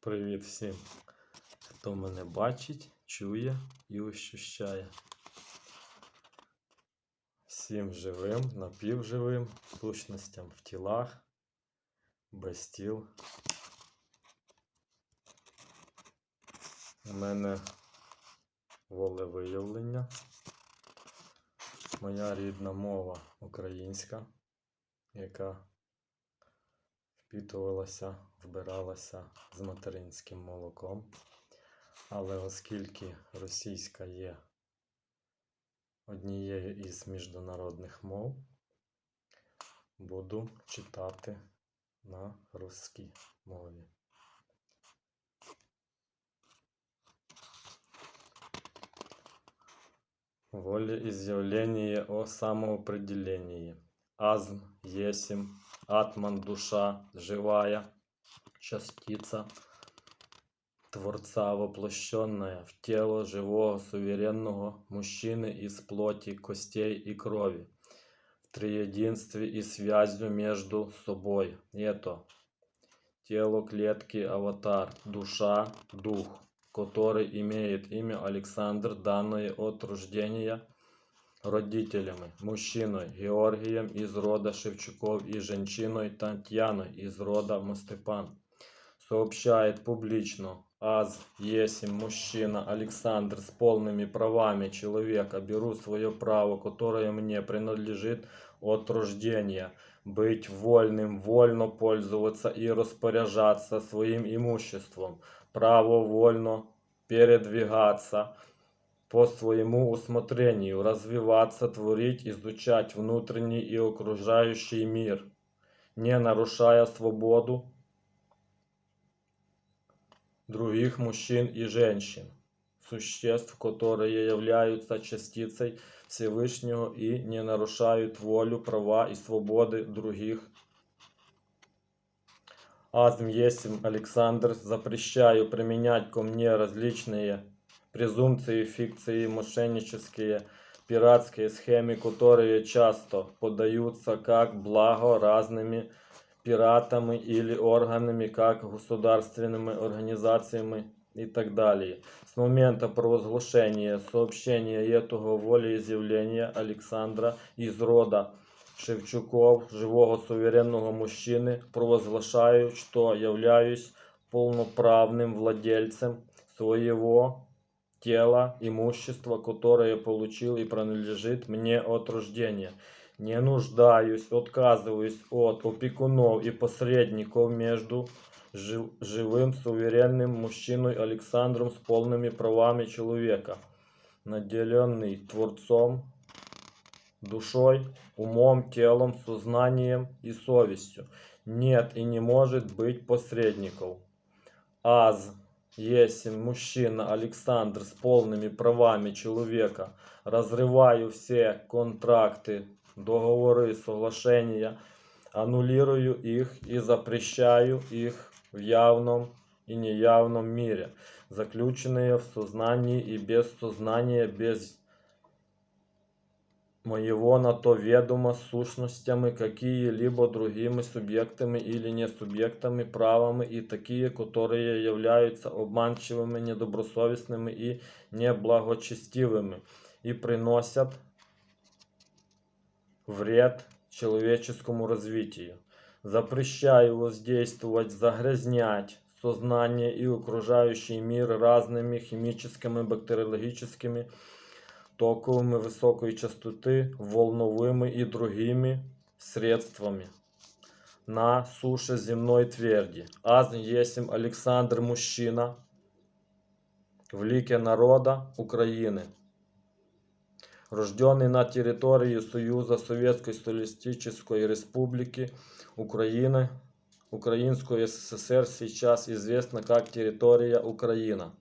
Привіт всім, хто мене бачить, чує і ощущає. Всім живим, напівживим, сущностям в тілах, без тіл. У мене волевиявлення. Моя рідна мова українська, яка впітувалася, вбиралася з материнським молоком. Але оскільки російська є однією із міжнародних мов, буду читати на русській мові. Волеизъявление о самоопределении. Азм, есим, атман, душа, живая, частица Творца, воплощенная в тело живого суверенного мужчины из плоти, костей и крови, в триединстве и связью между собой. Это тело клетки аватар, душа, дух, который имеет имя Александр, данное от рождения родителями, мужчиной Георгием из рода Шевчуков и женщиной Татьяной из рода Мостепан. Сообщает публично, аз есим мужчина Александр с полными правами человека, беру свое право, которое мне принадлежит от рождения, быть вольным, вольно пользоваться и распоряжаться своим имуществом, право вольно передвигаться по своему усмотрению, развиваться, творить, изучать внутренний и окружающий мир, не нарушая свободу других мужчин и женщин, существ, которые являются частицей Всевышнего и не нарушают волю, права и свободы других. Азм Есим Александр, запрещаю применять ко мне различные презумпции, фикции, мошеннические, пиратские схемы, которые часто подаются как благо разными пиратами или органами, как государственными организациями и так далее. С момента провозглашения сообщения этого волеизъявления Александра из рода Шевчуков, живого суверенного мужчины, провозглашаю, что являюсь полноправным владельцем своего тела, имущества, которое получил и принадлежит мне от рождения. Не нуждаюсь, отказываюсь от опекунов и посредников между жив- живым суверенным мужчиной Александром с полными правами человека, наделенный Творцом, душой, умом, телом, сознанием и совестью. Нет и не может быть посредников. Аз, если мужчина Александр с полными правами человека, разрываю все контракты, договоры, соглашения, аннулирую их и запрещаю их в явном и неявном мире, заключенные в сознании и без сознания, без моего на то ведома сущностями какие-либо другими субъектами или не субъектами, правами и такие, которые являются обманчивыми, недобросовестными и неблагочестивыми и приносят вред человеческому развитию. Запрещаю воздействовать, загрязнять сознание и окружающий мир разными химическими, бактериологическими, токовыми высокой частоты, волновыми и другими средствами. На суше земной тверди. Аз есим Александр мужчина в лике народа Украины. Рожденный на территории Союза Советской Социалистической Республики Украины, Украинскую СССР сейчас известна как территория Украина.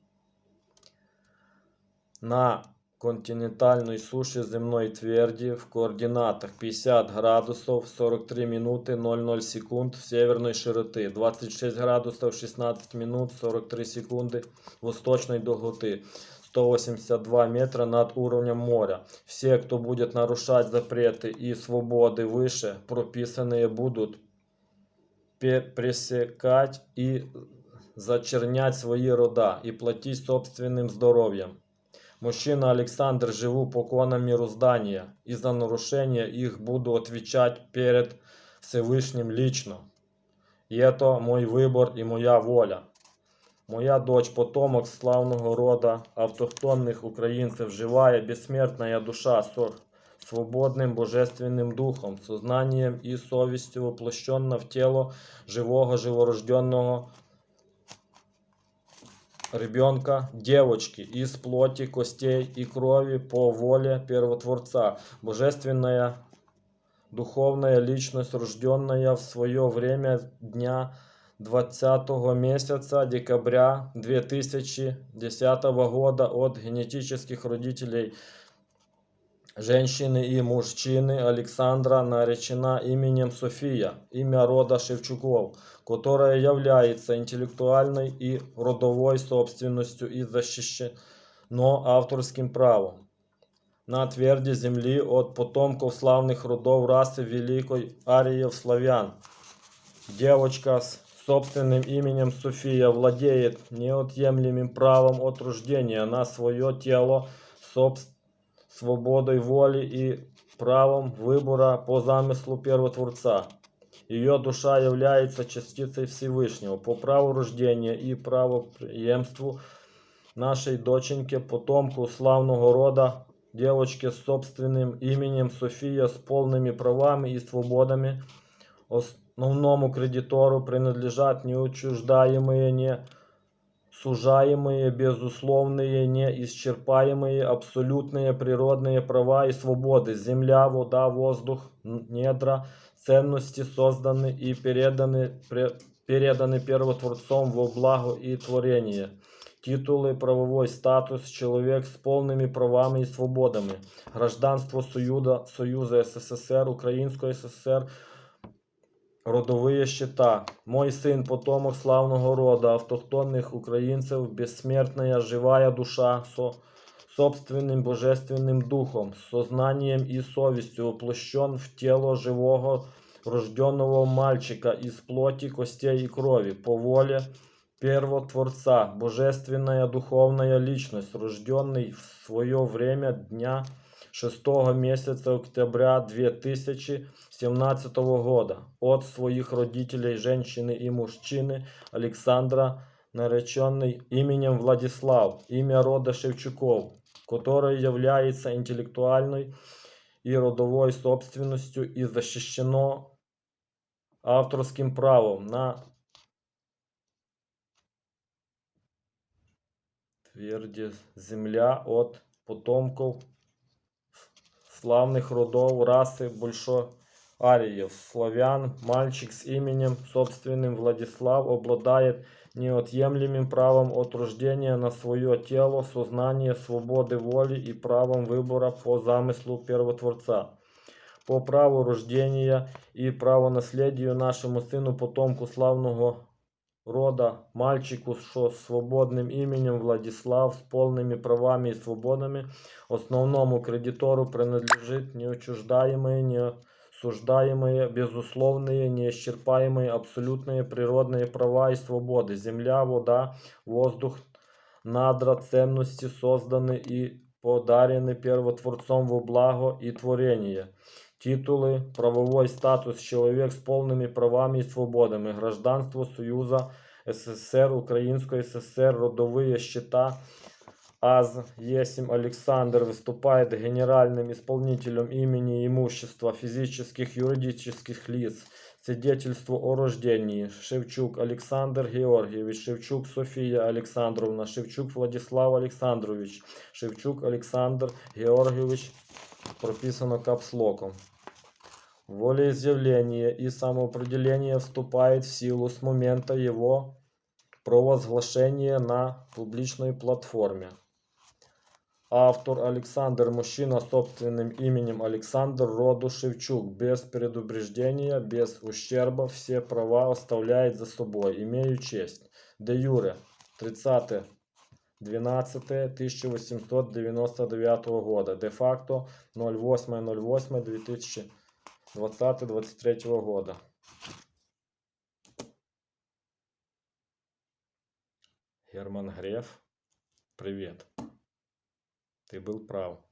На континентальной суше земной тверди в координатах 50 градусов 43 минуты 00 секунд северной широты, 26 градусов 16 минут 43 секунды восточной долготы, 182 метра над уровнем моря. Все, кто будет нарушать запреты и свободы выше прописанные, будут пе- пресекать и зачернять свои рода и платить собственным здоровьем. Мужчина Александр живу по конам мироздания, и за нарушение их буду отвечать перед Всевышним лично. И это мой выбор и моя воля. Моя дочь, потомок славного рода автохтонных украинцев, живая, бессмертная душа, со свободным божественным духом, сознанием и совестью воплощена в тело живого, живорожденного ребенка, девочки, из плоти, костей и крови по воле Первотворца, божественная духовная личность, рожденная в свое время дня 20 месяца декабря 2010 года от генетических родителей женщины и мужчины Александра наречена именем София, имя рода Шевчуков, которая является интеллектуальной и родовой собственностью и защищено авторским правом на тверди земли от потомков славных родов расы Великой Ариев славян. Девочка с собственным именем София владеет неотъемлемым правом от рождения на свое тело, собственно свободой воли и правом выбора по замыслу Первотворца. Ее душа является частицей Всевышнего по праву рождения и правопреемству нашей доченьки, потомку славного рода, девочке с собственным именем София с полными правами и свободами, основному кредитору принадлежат неучуждаемые, не сужаемые, безусловные, неисчерпаемые, абсолютные природные права и свободы, земля, вода, воздух, недра, ценности созданы и переданы, переданы первотворцом во благо и творение. Титулы, правовой статус, человек с полными правами и свободами, гражданство Союза, Союза СССР, Украинского СССР, Родовые счета. Мой сын, потомок славного рода автохтонных украинцев, бессмертная живая душа со собственным божественным духом, сознанием и совестью воплощен в тело живого рожденного мальчика из плоти, костей и крови, по воле Первотворца, божественная духовная личность, рожденный в свое время дня 6 месяца октября 2017 года от своих родителей, женщины и мужчины Александра, нареченный именем Владислав, имя рода Шевчуков, который является интеллектуальной и родовой собственностью и защищено авторским правом на тверди земля от потомков славных родов расы большоариев. Славян, мальчик с именем собственным Владислав обладает неотъемлемым правом от рождения на свое тело, сознание свободы воли и правом выбора по замыслу Первотворца. По праву рождения и правонаследию нашему сыну, потомку славного рода, мальчику со свободным именем Владислав с полными правами и свободами, основному кредитору принадлежит неучуждаемые, неосуждаемые, безусловные, неисчерпаемые, абсолютные природные права и свободы. Земля, вода, воздух, надра, ценности созданы и подарены первотворцом во благо и творение титулы, правовой статус, человек с полными правами и свободами, гражданство Союза СССР, Украинской ССР, родовые счета. АЗ Есим Александр выступает генеральным исполнителем имени и имущества физических и юридических лиц. Свидетельство о рождении. Шевчук Александр Георгиевич, Шевчук София Александровна, Шевчук Владислав Александрович, Шевчук Александр Георгиевич прописано капслоком. Волеизъявление и самоопределение вступает в силу с момента его провозглашения на публичной платформе. Автор Александр, мужчина собственным именем Александр Роду Шевчук, без предупреждения, без ущерба, все права оставляет за собой, имею честь. Де юре, 30 12 1899 года, де-факто 08.08.2020-2023 года. Герман Греф, привет. Ты был прав.